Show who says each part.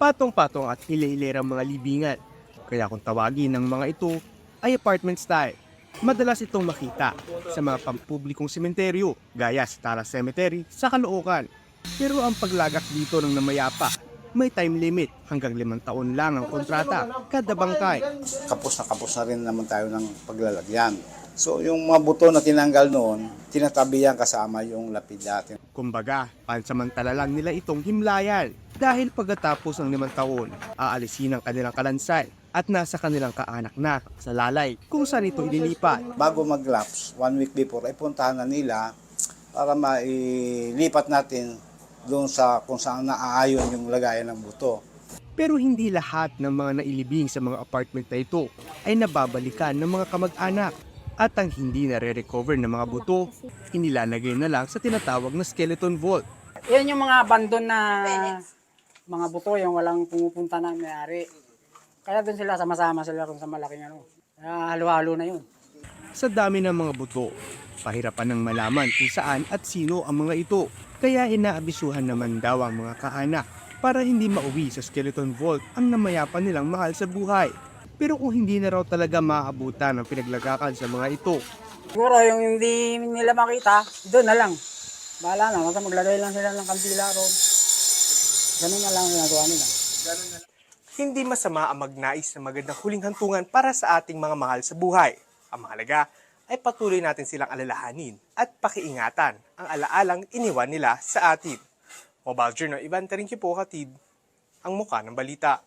Speaker 1: Patong-patong at hile-hilerang mga libingan. Kaya kung tawagin ng mga ito ay apartment style. Madalas itong makita sa mga pampublikong sementeryo gaya sa Tara Cemetery sa Caloocan. Pero ang paglagak dito ng namayapa, may time limit hanggang limang taon lang ang kontrata kada bangkay.
Speaker 2: kapos na kapos na rin naman tayo ng paglalagyan. So yung mga buto na tinanggal noon, tinatabi yan kasama yung lapid natin.
Speaker 1: Kumbaga, pansamantala lang nila itong himlayan dahil pagkatapos ng limang taon, aalisin ang kanilang kalansay at nasa kanilang kaanak na sa lalay kung saan ito ililipat.
Speaker 2: Bago mag-lapse, one week before, ay puntahan na nila para mailipat natin doon sa kung saan naaayon yung lagayan ng buto.
Speaker 1: Pero hindi lahat ng mga nailibing sa mga apartment na ito ay nababalikan ng mga kamag-anak at ang hindi nare-recover ng mga buto, inilalagay na lang sa tinatawag na skeleton vault.
Speaker 3: Yan yung mga abandon na mga buto, yung walang pumupunta na may-ari. Kaya doon sila, sama-sama sila ron sa malaking ano. Kaya halo-halo na yun.
Speaker 1: Sa dami ng mga buto, pahirapan ng malaman kung saan at sino ang mga ito. Kaya inaabisuhan naman daw ang mga kaanak para hindi mauwi sa skeleton vault ang namayapan nilang mahal sa buhay. Pero kung hindi na raw talaga maabutan ang pinaglagakan sa mga ito,
Speaker 3: Siguro yung hindi nila makita, doon na lang. Bahala na, basta maglagay lang sila ng kandila ron. Ganun na lang ang ginagawa nila.
Speaker 1: Hindi masama ang magnais na magandang huling hantungan para sa ating mga mahal sa buhay. Ang mahalaga ay patuloy natin silang alalahanin at pakiingatan ang alaalang iniwan nila sa atin. Mobile Journal, Ivan Taringki po, Katid, ang muka ng balita.